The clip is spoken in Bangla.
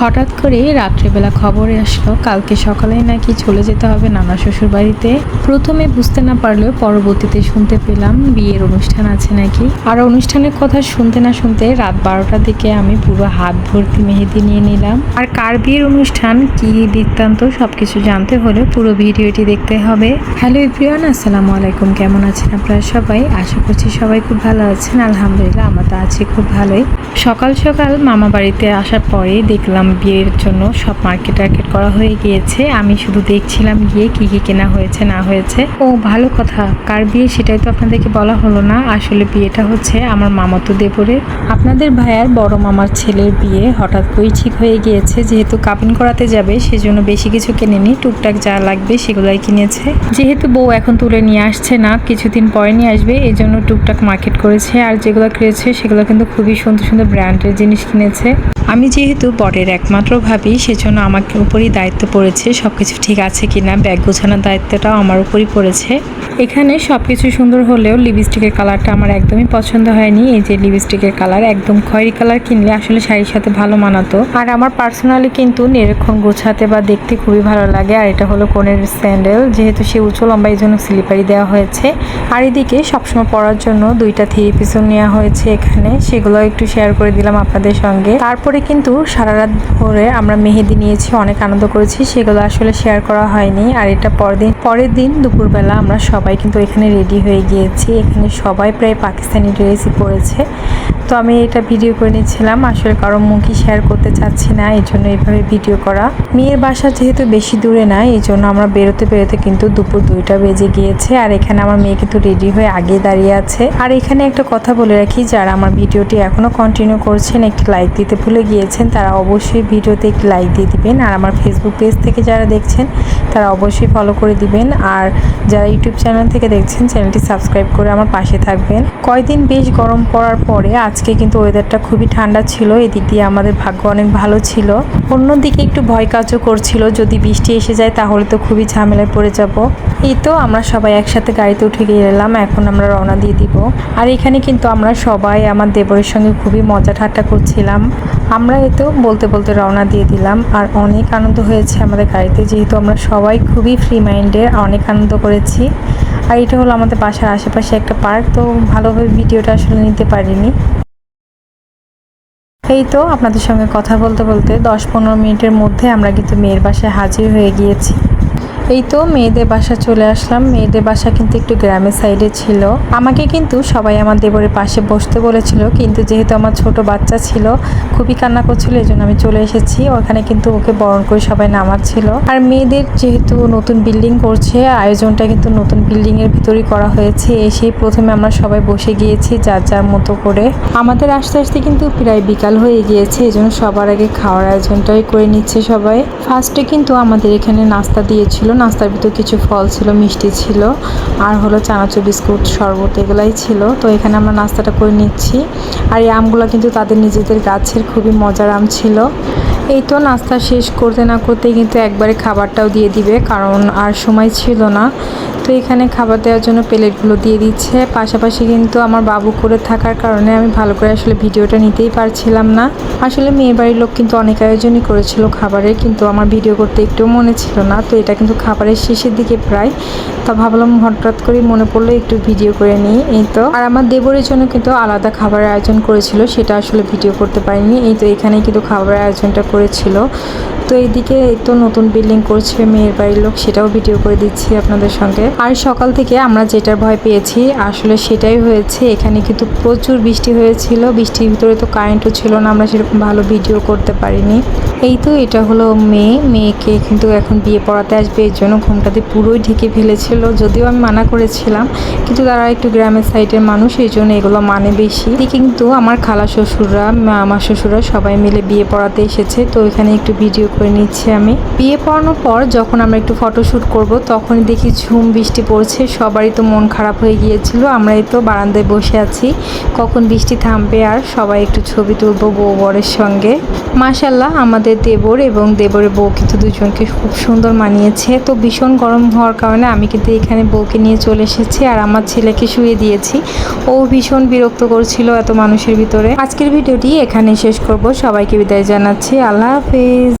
হঠাৎ করে রাত্রেবেলা খবরে আসলো, কালকে সকালেই নাকি চলে যেতে হবে নানা শ্বশুর বাড়িতে প্রথমে বুঝতে না পারলেও পরবর্তীতে শুনতে পেলাম বিয়ের অনুষ্ঠান আছে নাকি। আর অনুষ্ঠানের কথা শুনতে না শুনতে রাত বারোটার দিকে আমি পুরো হাত ভর্তি মেহেদি নিয়ে নিলাম। আর কার বিয়ের অনুষ্ঠান, কি বৃত্তান্ত সবকিছু জানতে হলে পুরো ভিডিওটি দেখতে হবে। হ্যালো ইব্রিয়ান আসসালামু আলাইকুম। কেমন আছেন আপনারা সবাই? আশা করছি সবাই খুব ভালো আছেন। আলহামদুলিল্লাহ, আমরা তো আছি খুব ভালোই। সকাল সকাল মামা বাড়িতে আসার পরেই দেখলাম বিয়ের জন্য সব মার্কেট টার্কেট করা হয়ে গিয়েছে। আমি শুধু দেখছিলাম গিয়ে কি কি কেনা হয়েছে, না হয়েছে। ও, ভালো কথা। কার বিয়ে সেটাই তো আপনাদেরকে বলা হলো না। আসলে বিয়েটা হচ্ছে আমার মামাতো দেবরের। আপনাদের ভাইয়ার বড় মামার ছেলের বিয়ে হঠাৎ করেই ঠিক হয়ে গিয়েছে। যেহেতু কাপিন করাতে যাবে, সেজন্য বেশি কিছু কেনেনি। টুকটাক যা লাগবে সেগুলাই কিনেছে। যেহেতু বউ এখন তুলে নিয়ে আসছে না, কিছুদিন পরে নিয়ে আসবে এই জন্য টুকটাক মার্কেট করেছে। আর যেগুলো কিনেছে সেগুলো কিন্তু খুবই সুন্দর সুন্দর ব্র্যান্ডের জিনিস কিনেছে। আমি যেহেতু বরের একমাত্র ভাবি, সেজন্য আমাকে উপরই দায়িত্ব পড়েছে সব কিছু ঠিক আছে কিনা, ব্যাগ গোছানোর দায়িত্বটাও আমার উপরই পড়েছে। এখানে সব কিছু সুন্দর হলেও লিপস্টিকের কালারটা আমার একদমই পছন্দ হয়নি। এই যে লিপস্টিকের কালার, একদম খয়েরি কালার কিনলে আসলে শাড়ির সাথে ভালো মানাতো। আর আমার পার্সোনালি কিন্তু নিরক্ষণ গোছাতে বা দেখতে খুবই ভালো লাগে, আর এটা হলো কোনের স্যান্ডেল, যেহেতু সে উঁচু লম্বা এই জন্য স্লিপারি দেওয়া হয়েছে। আর এদিকে সবসময় পরার জন্য দুইটা থ্রি পিসও নেওয়া হয়েছে এখানে সেগুলো একটু শেয়ার করে দিলাম আপনাদের সঙ্গে। তারপরে কিন্তু সারা রাত ভরে আমরা মেহেদি নিয়েছি, অনেক আনন্দ করেছি। সেগুলো আসলে শেয়ার করা হয়নি। আর এটা পরদিন, পরের দিন দুপুরবেলা আমরা সবাই কিন্তু এখানে রেডি হয়ে গিয়েছি। এখানে সবাই প্রায় পাকিস্তানি ড্রেসই পরেছে। তো আমি এটা ভিডিও করে নিয়েছিলাম আসলে কারও মুখই শেয়ার করতে চাচ্ছি না, এই জন্য এইভাবে ভিডিও করা। মেয়ের বাসা যেহেতু বেশি দূরে না, এই জন্য আমরা বেরোতে বেরোতে কিন্তু দুপুর দুইটা বেজে গিয়েছে। আর এখানে আমার মেয়ে কিন্তু রেডি হয়ে আগে দাঁড়িয়ে আছে। আর এখানে একটা কথা বলে রাখি, যারা আমার ভিডিওটি এখনও কন্টিনিউ করছেন, একটি লাইক দিতে ভুলে গিয়েছেন, তারা অবশ্যই ভিডিওতে একটি লাইক দিয়ে দিবেন। আর আমার ফেসবুক পেজ থেকে যারা দেখছেন, তারা অবশ্যই ফলো করে দিবেন। আর যারা ইউটিউব চ্যানেল থেকে দেখছেন চ্যানেলটি সাবস্ক্রাইব করে আমার পাশে থাকবেন। কয়দিন বেশ গরম পড়ার পরে আজকে কিন্তু ওয়েদারটা খুবই ঠান্ডা ছিল। এদিক দিয়ে আমাদের ভাগ্য অনেক ভালো ছিল। অন্যদিকে একটু ভয় কাজও করছিল। যদি বৃষ্টি এসে যায়, তাহলে তো খুবই ঝামেলায় পড়ে যাব। এই তো আমরা সবাই একসাথে গাড়িতে উঠে গিয়ে এলাম। এখন আমরা রওনা দিয়ে দিব। আর এখানে কিন্তু আমরা সবাই আমার দেবরের সঙ্গে খুবই মজা ঠাট্টা করছিলাম। আমরা এই বলতে বলতে বলতে রওনা দিয়ে দিলাম। আর অনেক আনন্দ হয়েছে আমাদের গাড়িতে, যেহেতু আমরা সবাই খুবই ফ্রি মাইন্ডে অনেক আনন্দ করেছি। আর এটা হলো আমাদের বাসার আশেপাশে একটা পার্ক, তো ভালোভাবে ভিডিওটা আসলে নিতে পারিনি। এই তো আপনাদের সঙ্গে কথা বলতে বলতে দশ পনেরো মিনিটের মধ্যে আমরা কিন্তু মেয়ের বাসায় হাজির হয়ে গিয়েছি। এই তো মেয়েদের বাসা চলে আসলাম। মেয়েদের বাসা কিন্তু একটু গ্রামের সাইডে ছিল। আমাকে কিন্তু সবাই আমার দেবরের পাশে বসতে বলেছিল, কিন্তু যেহেতু আমার ছোট বাচ্চা ছিল, খুবই কান্না করছিল এই জন্য আমি চলে এসেছি। ওখানে কিন্তু ওকে বরণ করে সবাই নামাচ্ছিল। আর মেয়েদের যেহেতু নতুন বিল্ডিং করছে, আয়োজনটা কিন্তু নতুন বিল্ডিং এর ভিতরেই করা হয়েছে। এসেই প্রথমে আমরা সবাই বসে গিয়েছি যার যার মতো করে। আমাদের আস্তে আস্তে কিন্তু প্রায় বিকাল হয়ে গিয়েছে এই জন্য সবার আগে খাওয়ার আয়োজনটাই করে নিচ্ছে সবাই। ফার্স্টে কিন্তু আমাদের এখানে নাস্তা দিয়েছিল নাস্তার ভিতরে কিছু ফল ছিল, মিষ্টি ছিল, আর হলো চানাচুর বিস্কুট, শরবত, এগুলাই ছিল। তো এখানে আমরা নাস্তাটা করে নিচ্ছি। আর এই আমগুলো কিন্তু তাদের নিজেদের গাছের খুবই মজার আম ছিল। এই তো নাস্তা শেষ করতে না করতেই কিন্তু একবারে খাবারটাও দিয়ে দিবে, কারণ আর সময় ছিল না। তো এখানে খাবার দেওয়ার জন্য প্লেটগুলো দিয়ে দিচ্ছে। পাশাপাশি কিন্তু আমার বাবু করে থাকার কারণে আমি ভালো করে আসলে ভিডিওটা নিতেই পারছিলাম না। আসলে মেয়ে বাড়ির লোক কিন্তু অনেক আয়োজনই করেছিল খাবারের কিন্তু আমার ভিডিও করতে একটু মনে ছিল না। তো এটা কিন্তু খাবারের শেষের দিকে প্রায়। তা ভাবলাম হঠাৎ করে মনে পড়ল একটু ভিডিও করে নিই। এই তো। আর আমার দেবরের জন্য কিন্তু আলাদা খাবারের আয়োজন করেছিল, সেটা আসলে ভিডিও করতে পারিনি। এই তো এখানেই কিন্তু খাবারের আয়োজনটা করেছিল। তো এইদিকে এই তো নতুন বিল্ডিং করছে মেয়ের বাড়ির লোক, সেটাও ভিডিও করে দিচ্ছি আপনাদের সঙ্গে। আর সকাল থেকে আমরা যেটার ভয় পেয়েছি, আসলে সেটাই হয়েছে। এখানে কিন্তু প্রচুর বৃষ্টি হয়েছিল। বৃষ্টির ভিতরে তো কারেন্টও ছিল না, আমরা সেরকম ভালো ভিডিও করতে পারিনি। এই তো এটা হলো মেয়ে। মেয়েকে কিন্তু এখন বিয়ে পড়াতে আসবে এর জন্য ঘুমটাতে পুরোই ঢেকে ফেলেছিল, যদিও আমি মানা করেছিলাম। কিন্তু তারা একটু গ্রামের সাইডের মানুষ, এই জন্য এগুলো মানে বেশি। কিন্তু আমার খালা শ্বশুররা আমার শ্বশুররা সবাই মিলে বিয়ে পড়াতে এসেছে। তো এখানে একটু ভিডিও করে নিচ্ছি আমি। বিয়ে পড়ানোর পর যখন আমরা একটু ফটোশ্যুট করব, তখন দেখি ঝুম, বৃষ্টি পড়ছে, সবারই তো মন খারাপ হয়ে গিয়েছিল, আমরাই তো বারান্দায় বসে আছি। কখন বৃষ্টি থামবে আর সবাই একটু ছবি তুলবো বউ বরের সঙ্গে। মাশাল্লাহ আমাদের আমাদের দেবর এবং দেবরের বউ কিন্তু দুজনকে খুব সুন্দর মানিয়েছে। তো ভীষণ গরম হওয়ার কারণে আমি কিন্তু এখানে বউকে নিয়ে চলে এসেছি আর আমার ছেলেকে শুয়ে দিয়েছি। ও ভীষণ বিরক্ত করছিল এত মানুষের ভিতরে। আজকের ভিডিওটি এখানে শেষ করব। সবাইকে বিদায় জানাচ্ছি। আল্লাহ হাফেজ।